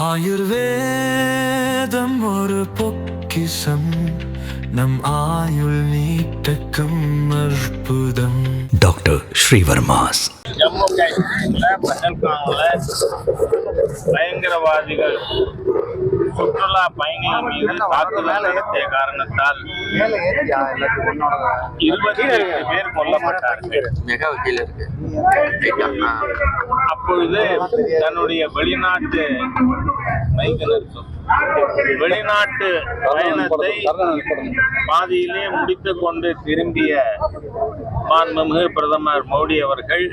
ஆயுர்வேதம் ஒரு பொக்கிசம் நம் ஆயுள் நீட்டக்கும் அற்புதம். டாக்டர் ஸ்ரீவர்மாஸ். ஜம்மு காஷ்மீர்ல பஹல்காம்ல பயங்கரவாதிகள். சுற்றுலா பயணிகள் மீது தாக்குதல் நடத்திய காரணத்தால் இருபத்தி எட்டு பேர் கொல்லப்பட்டார்கள். அப்பொழுது தன்னுடைய வெளிநாட்டு மைக்கு நிறுத்தும். வெளிநாட்டு பயணத்தை பாதியிலே முடித்து கொண்டு திரும்பிய மாண்புமிகு பிரதமர் மோடி அவர்கள்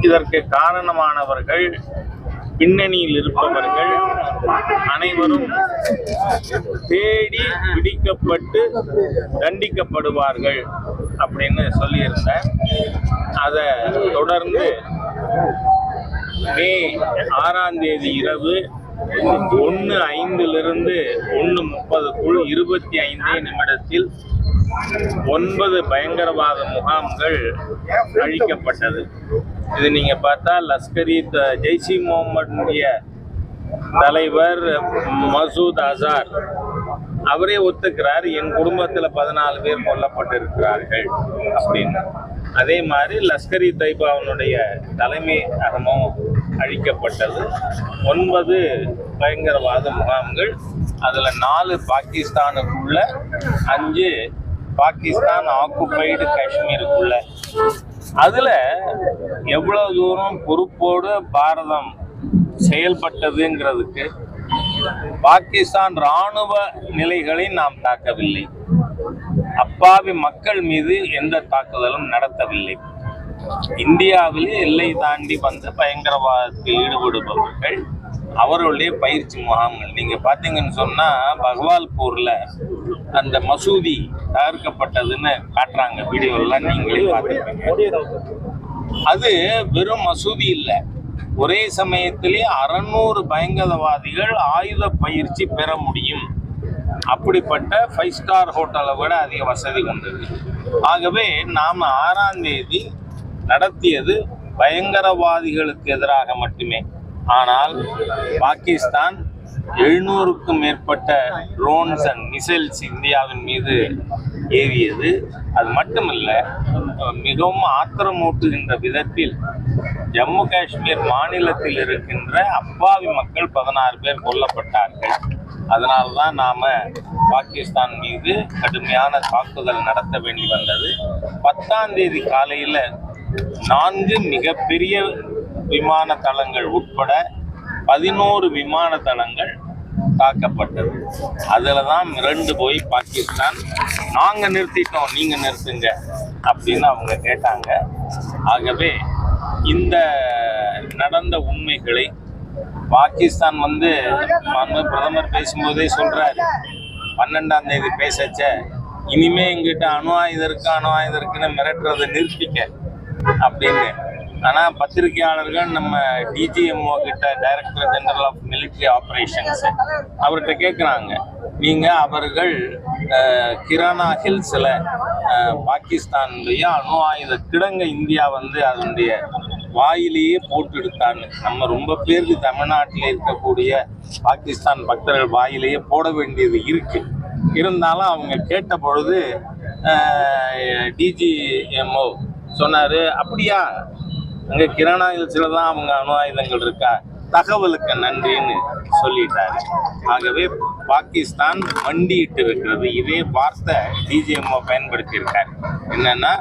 இதற்கு காரணமானவர்கள் பின்னணியில் இருப்பவர்கள் அனைவரும் தேடி பிடிக்கப்பட்டு தண்டிக்கப்படுவார்கள் அப்படின்னு சொல்லியிருந்தேன் அதை தொடர்ந்து மே ஆறாம் தேதி இரவு ஒன்று ஐந்திலிருந்து ஒன்று முப்பதுக்குள் இருபத்தி ஐந்தே நிமிடத்தில் ஒன்பது பயங்கரவாத முகாம்கள் அழிக்கப்பட்டது. இது நீங்க பார்த்தா லஷ்கரி த- முகமதுடைய தலைவர் மசூத் அசார். அவரே ஒத்துக்கிறார் என் குடும்பத்தில் பதினாலு பேர் கொல்லப்பட்டிருக்கிறார்கள் அப்படின்னு. அதே மாதிரி லஷ்கரி தைபாவனுடைய தலைமை அகமும் அழிக்கப்பட்டது. ஒன்பது பயங்கரவாத முகாம்கள் அதில் நாலு பாகிஸ்தானுக்குள்ள அஞ்சு பாகிஸ்தான் ஆக்குபைடு காஷ்மீருக்குள்ள. அதில் எவ்வளோ தூரம் பொறுப்போடு பாரதம் செயல்பட்டதுங்கிறதுக்கு பாகிஸ்தான் ராணுவ நிலைகளை நாம் தாக்கவில்லை. அப்பாவி மக்கள் மீது எந்த தாக்குதலும் நடத்தவில்லை. இந்தியாவிலே எல்லை தாண்டி வந்த பயங்கரவாதத்தில் ஈடுபடுபவர்கள் அவர்களுடைய பயிற்சி முகாம்கள். நீங்க பாத்தீங்கன்னு சொன்னா பகவால்பூர்ல அந்த மசூதி தகர்க்கப்பட்டதுன்னு காட்டுறாங்க வீடியோலாம் நீங்களே பார்த்துருப்பீங்க. அது வெறும் மசூதி இல்லை. ஒரே சமயத்திலே அறநூறு பயங்கரவாதிகள் ஆயுத பயிற்சி பெற முடியும். அப்படிப்பட்ட ஃபைவ் ஸ்டார் ஹோட்டலை விட அதிக வசதி கொண்டது ஆகவே நாம் ஆறாம் தேதி நடத்தியது பயங்கரவாதிகளுக்கு எதிராக மட்டுமே. ஆனால் பாகிஸ்தான் எழுநூறுக்கும் மேற்பட்ட ட்ரோன்ஸ் அண்ட் மிசைல்ஸ் இந்தியாவின் மீது ஏவியது அது மட்டுமல்ல மிகவும் ஆத்திரமூட்டுகின்ற விதத்தில் ஜம்மு காஷ்மீர் மாநிலத்தில் இருக்கின்ற அப்பாவி மக்கள் பதினாறு பேர் கொல்லப்பட்டார்கள். அதனால்தான் நாம பாகிஸ்தான் மீது கடுமையான தாக்குதல் நடத்த வேண்டி வந்தது. பத்தாம் தேதி காலையில நான்கு மிகப்பெரிய விமான தளங்கள் உட்பட பதினோரு விமான தளங்கள் தாக்கப்பட்டது. அதில் தான் மிரண்டு போய் பாகிஸ்தான் நாங்கள் நிறுத்திட்டோம் நீங்கள் நிறுத்துங்க அப்படின்னு அவங்க கேட்டாங்க. ஆகவே இந்த நடந்த உண்மைகளை பாகிஸ்தான் வந்து மாண்பு பிரதமர் பேசும்போதே சொல்கிறாரு பன்னெண்டாம் தேதி பேசச்ச இனிமே எங்கிட்ட அணு ஆயுதம் இருக்கு அணு ஆயுதம் இருக்குன்னு மிரட்டுறதை நிறுத்திக்க. அப்படின்னு. ஆனா பத்திரிகையாளர்கள் நம்ம டிஜிஎம்ஓ கிட்ட director general of military operations அவர்கிட்ட கேட்குறாங்க நீங்க அவர்கள் கிரானா ஹில்ஸில் பாகிஸ்தானுடைய அணு ஆயுத கிடங்க இந்தியா வந்து அதனுடைய வாயிலேயே போட்டு எடுத்தான்னு நம்ம ரொம்ப பேருக்கு தமிழ்நாட்டில் இருக்கக்கூடிய பாகிஸ்தான் பக்தர்கள் வாயிலேயே போட வேண்டியது இருக்கு. இருந்தாலும் அவங்க கேட்ட பொழுது டிஜிஎம்ஓ சொன்னார் அப்படியா? அங்கே கிரணாயுதத்தில் தான் அவங்க அணு ஆயுதங்கள் இருக்கா? தகவலுக்கு நன்றின்னு சொல்லிட்டாரு. ஆகவே பாகிஸ்தான் மண்டியிட்டு இருக்கிறது இதே வார்த்தை டிஜிஎம்ஓ பயன்படுத்தி இருக்காரு என்னன்னா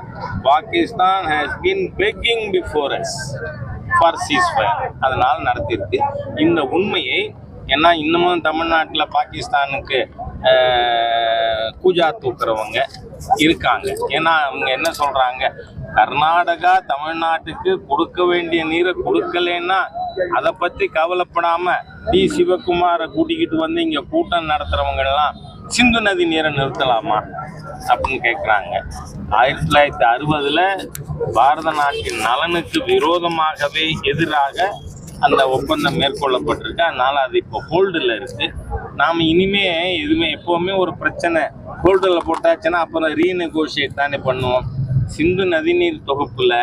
Pakistan has been begging before us for ceasefire அதனால் நடத்தியிருக்கு. இந்த உண்மையை ஏன்னா இன்னமும் தமிழ்நாட்டில் பாகிஸ்தானுக்கு கூஜா தூக்குறவங்க இருக்காங்க. ஏன்னா அவங்க என்ன சொல்கிறாங்க கர்நாடகா தமிழ்நாட்டுக்கு கொடுக்க வேண்டிய நீரை கொடுக்கலன்னா அதை பத்தி கவலைப்படாம டி. சிவகுமாரை கூட்டிக்கிட்டு வந்து இங்க கூட்டம் நடத்துறவங்க எல்லாம் சிந்து நதி நீரை நிறுத்தலாமா அப்படின்னு கேட்குறாங்க ஆயிரத்தி தொள்ளாயிரத்தி அறுபதுல பாரத நாட்டின் நலனுக்கு விரோதமாகவே எதிராக அந்த ஒப்பந்தம் மேற்கொள்ளப்பட்டிருக்கு. அதனால அது இப்போ ஹோல்டில் இருக்கு. நாம் இனிமே எதுவுமே எப்போவுமே ஒரு பிரச்சனை. ஹோல்டில் போட்டாச்சுன்னா அப்புறம் ரீநெகோஷியேட் தானே பண்ணுவோம். சிந்து நதிநீர் தொகுப்பில்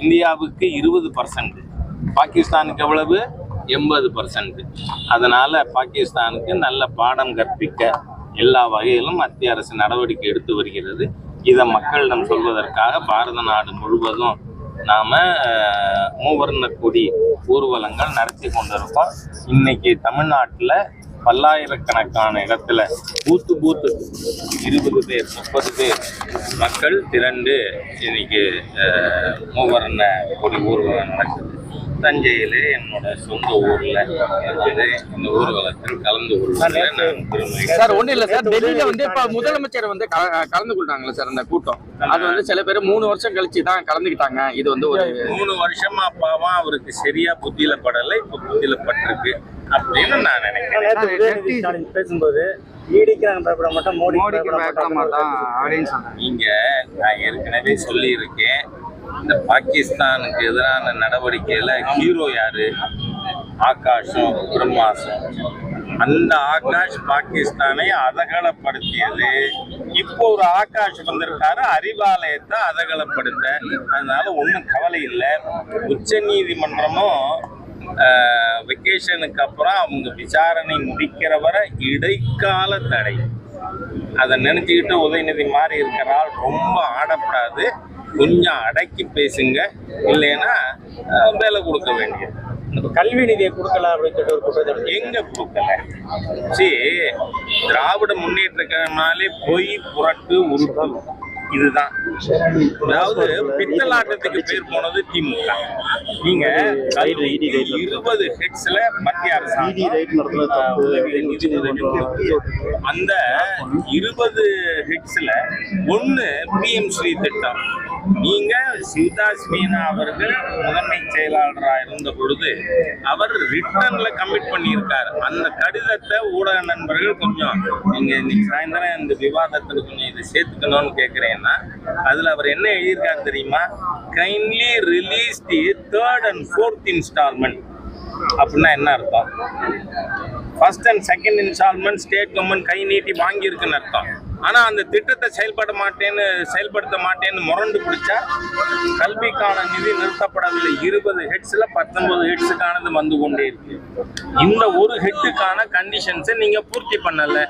இந்தியாவுக்கு இருபது பர்சன்ட் பாகிஸ்தானுக்கு எவ்வளவு? எண்பது பர்சன்ட் அதனால் பாகிஸ்தானுக்கு நல்ல பாடம் கற்பிக்க எல்லா வகையிலும் மத்திய அரசு நடவடிக்கை எடுத்து வருகிறது. இதை மக்களிடம் சொல்வதற்காக பாரத நாடு முழுவதும் நாம் மூவர்ண கொடி ஊர்வலங்கள் நடத்தி கொண்டிருக்கோம். இன்னைக்கு தமிழ்நாட்டில் பல்லாயிரக்கணக்கான இடத்துல பூத்து பூத்து இருபது பேர் முப்பது பேர் மக்கள் திரண்டு இன்னைக்கு மூவர்ண கொடி ஊர்வலம் நடக்குது. தஞ்சையிலே என்னோட சொந்த ஊர்ல இருக்குது. இந்த ஊர்வலத்தில் கலந்து பெருமை சார் ஒண்ணும் இல்ல சார். டெல்லியில வந்து இப்ப முதலமைச்சர் வந்து கல- கலந்து கொண்டாங்களே சார் அந்த கூட்டம். அது வந்து சில பேர் மூணு வருஷம் கழிச்சு தான் கலந்துக்கிட்டாங்க. இது வந்து ஒரு மூணு வருஷமா பாவம் அவருக்கு சரியா புத்தியில படலை இப்ப புத்தியில பட்டிருக்கு. அப்படின்னு நான் நினைக்கிறேன். பேசும்போது சொன்னாங்க. நீங்க நான் ஏற்கனவே சொல்லியிருக்கேன். இந்த பாகிஸ்தானுக்கு எதிரான நடவடிக்கையில ஹீரோ யாரு? ஆகாஷும் பிரம்மாசும். அந்த ஆகாஷ் பாகிஸ்தானை அதகலப்படுத்தியது. இப்போ ஒரு ஆகாஷ் வந்திருக்காரு அறிவாலயத்தை அதகலப்படுத்த. அதனால ஒன்றும் கவலை இல்லை. உச்ச நீதிமன்றமும் வெக்கேஷனுக்கு அப்புறம் அவங்க விசாரணை முடிக்கிற வரை இடைக்கால தடை. அதை நினைச்சுக்கிட்டு உதயநிதி மாதிரி இருக்கிறால் ரொம்ப ஆடப்படாது. கொஞ்சம் அடக்கி பேசுங்க. இல்லைன்னா வேலை கொடுக்க வேண்டியது. கல்வி நிதியை கொடுக்கல அப்படின்னு சொல்லிட்டு ஒரு குற்றச்சாட்டு எங்க கொடுக்கல? சரி திராவிட முன்னேற்ற கழகம்னாலே பொய் புரட்டு உருட்டு. இதுதான். அதாவது பித்தலாட்டத்துக்கு பேர் போனது திமுக. நீங்க இருபது ஹெட்ஸ்ல மத்திய கொடுக்குது. அந்த இருபது ஹெட்ஸ்ல ஒண்ணு பிஎம் ஸ்ரீ திட்டம் நீங்க சிவதாஸ் மீனா அவர்கள் முதன்மை செயலாளராக இருந்த பொழுது அவர் ரிட்டர்ன்ல கமிட் பண்ணியிருக்காரு. அந்த கடிதத்தை ஊடக நண்பர்கள் கொஞ்சம் நீங்க இன்னைக்கு சாயந்தரம் இந்த விவாதத்தில் கொஞ்சம் இதை சேர்த்துக்கணும்னு கேட்கிறேன்னா அதுல அவர் என்ன எழுதியிருக்காரு தெரியுமா? Kindly release the third and fourth instalment அப்படின்னா என்ன அர்த்தம்? First and second instalment state government கை நீட்டி வாங்கியிருக்குன்னு அர்த்தம். ஆனால் அந்த திட்டத்தை செயல்பட மாட்டேன்னு செயல்படுத்த மாட்டேன்னு முரண்டு பிடிச்சா கல்விக்கான நிதி நிறுத்தப்படவில்லை. இருபது ஹெட்ஸில் பத்தொன்பது ஹெட்ஸுக்கானது வந்து கொண்டே இருக்கு. இந்த ஒரு ஹெட்டுக்கான கண்டிஷன்ஸை நீங்கள் பூர்த்தி பண்ணலை.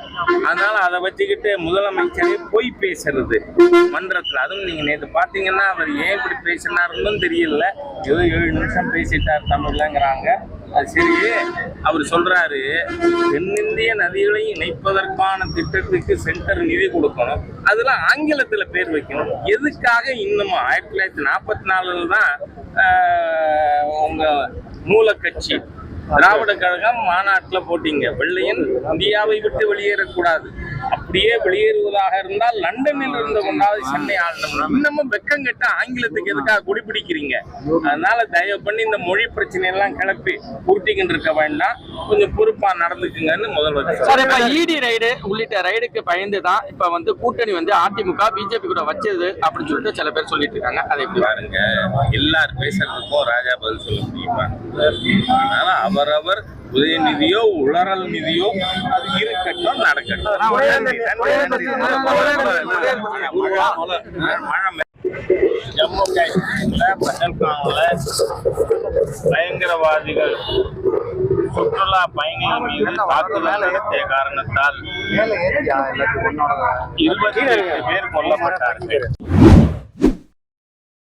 அதனால் அதை வச்சுக்கிட்டு முதலமைச்சரே போய் பேசுறது மன்றத்தில். அதுவும் நீங்கள் நேற்று பார்த்தீங்கன்னா அவர் ஏன் இப்படி பேசினாருன்னு தெரியல. ஏதோ ஏழு நிமிஷம் பேசிட்டார் தமிழ்லங்கிறாங்க. சரி. அவர் சொல்றாரு தென்னிந்திய நதிகளையும் இணைப்பதற்கான திட்டத்துக்கு சென்டர் நிதி கொடுக்கணும். அதெல்லாம் ஆங்கிலத்தில் பேர் வைக்கணும். எதுக்காக இன்னமும் ஆயிரத்தி தொள்ளாயிரத்தி நாற்பத்தி நாலுல தான் ஆஹ், உங்க மூலக்கட்சி திராவிட கழகம் மாநாட்டில் போட்டீங்க. வெள்ளையன் இந்தியாவை விட்டு வெளியேறக்கூடாது. அப்படியே வெளியேறுவதாக இருந்தால் லண்டனில் இருந்து கொண்டாவது சென்னை ஆளணும். இன்னமும் வெக்கம் கெட்ட ஆங்கிலத்துக்கு எதுக்காக குடிபிடிக்கிறீங்க அதனால தயவு பண்ணி இந்த மொழி பிரச்சனை எல்லாம் கிளப்பி உருட்டிக்கிட்டு இருக்க வேண்டாம். கொஞ்சம் பொறுப்பா நடந்துக்குங்கன்னு முதல்வர் சார். இப்ப இடி ரைடு உள்ளிட்ட ரைடுக்கு பயந்து தான் இப்ப வந்து கூட்டணி வந்து அதிமுக பிஜேபி கூட வச்சது அப்படின்னு சொல்லிட்டு சில பேர் சொல்லிட்டு இருக்காங்க. அதை எப்படி பாருங்க எல்லார் பேசுறதுக்கும் ராஜா பதில் சொல்ல முடியுமா? அதனால அவரவர் உதயநிதியோ உளறல் நிதியோ அது இருக்கட்டும் நடக்கட்டும். ஜம்மு காஷ்மீர்ல பஹல்காம்ல பயங்கரவாதிகள் சுற்றுலா பயணிகள் மீது தாக்குதல் நடத்திய காரணத்தால் இருபத்தி எட்டு பேர் கொல்லப்பட்டார்கள்.